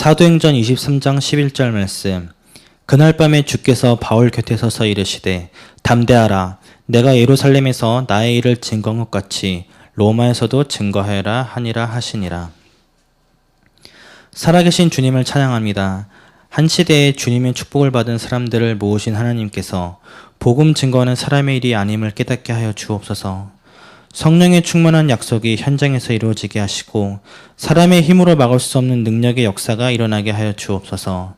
사도행전 23장 11절 말씀. 그날 밤에 주께서 바울 곁에 서서 이르시되 담대하라 내가 예루살렘에서 나의 일을 증거한 것 같이 로마에서도 증거하여라 하니라 하시니라. 살아계신 주님을 찬양합니다. 한 시대에 주님의 축복을 받은 사람들을 모으신 하나님께서 복음 증거하는 사람의 일이 아님을 깨닫게 하여 주옵소서. 성령의 충만한 약속이 현장에서 이루어지게 하시고 사람의 힘으로 막을 수 없는 능력의 역사가 일어나게 하여 주옵소서.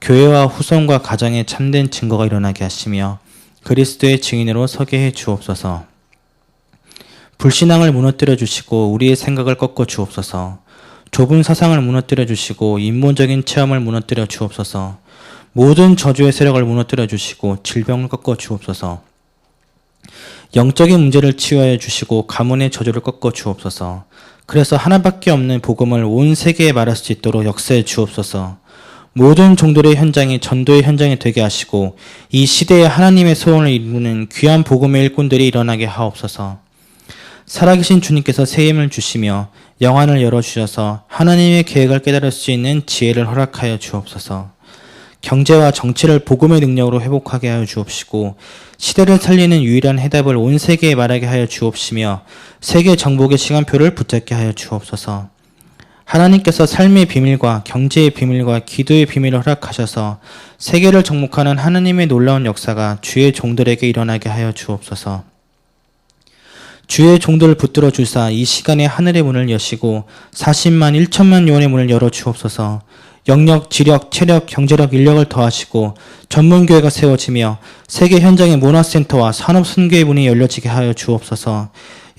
교회와 후손과 가정에 참된 증거가 일어나게 하시며 그리스도의 증인으로 서게 해 주옵소서. 불신앙을 무너뜨려 주시고 우리의 생각을 꺾어 주옵소서. 좁은 사상을 무너뜨려 주시고 인본적인 체험을 무너뜨려 주옵소서. 모든 저주의 세력을 무너뜨려 주시고 질병을 꺾어 주옵소서. 영적인 문제를 치유하여 주시고 가문의 저주를 꺾어 주옵소서. 그래서 하나밖에 없는 복음을 온 세계에 말할 수 있도록 역사해 주옵소서. 모든 종들의 현장이 전도의 현장이 되게 하시고 이 시대에 하나님의 소원을 이루는 귀한 복음의 일꾼들이 일어나게 하옵소서. 살아계신 주님께서 새 힘을 주시며 영안을 열어주셔서 하나님의 계획을 깨달을 수 있는 지혜를 허락하여 주옵소서. 경제와 정치를 복음의 능력으로 회복하게 하여 주옵시고 시대를 살리는 유일한 해답을 온 세계에 말하게 하여 주옵시며 세계 정복의 시간표를 붙잡게 하여 주옵소서. 하나님께서 삶의 비밀과 경제의 비밀과 기도의 비밀을 허락하셔서 세계를 정복하는 하나님의 놀라운 역사가 주의 종들에게 일어나게 하여 주옵소서. 주의 종들을 붙들어 주사 이 시간에 하늘의 문을 여시고 40만 1천만 요원의 문을 열어 주옵소서. 영역, 지력, 체력, 경제력, 인력을 더하시고 전문교회가 세워지며 세계 현장의 문화센터와 산업선교의 문이 열려지게 하여 주옵소서.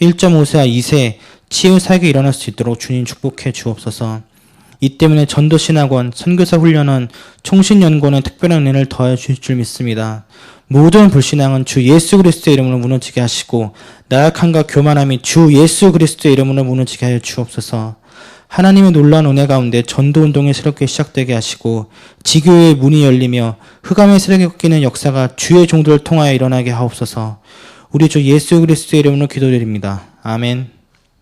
1.5세와 2세 치유 사역이 일어날 수 있도록 주님 축복해 주옵소서. 이 때문에 전도신학원, 선교사 훈련원, 총신연구원은 특별한 은혜를 더해 주실 줄 믿습니다. 모든 불신앙은 주 예수 그리스도의 이름으로 무너지게 하시고 나약함과 교만함이 주 예수 그리스도의 이름으로 무너지게 하여 주옵소서. 하나님의 놀라운 은혜 가운데 전도 운동이 새롭게 시작되게 하시고 지교의 문이 열리며 흑암의 세력이 꺾이는 역사가 주의 종들을 통하여 일어나게 하옵소서. 우리 주 예수 그리스도의 이름으로 기도드립니다. 아멘.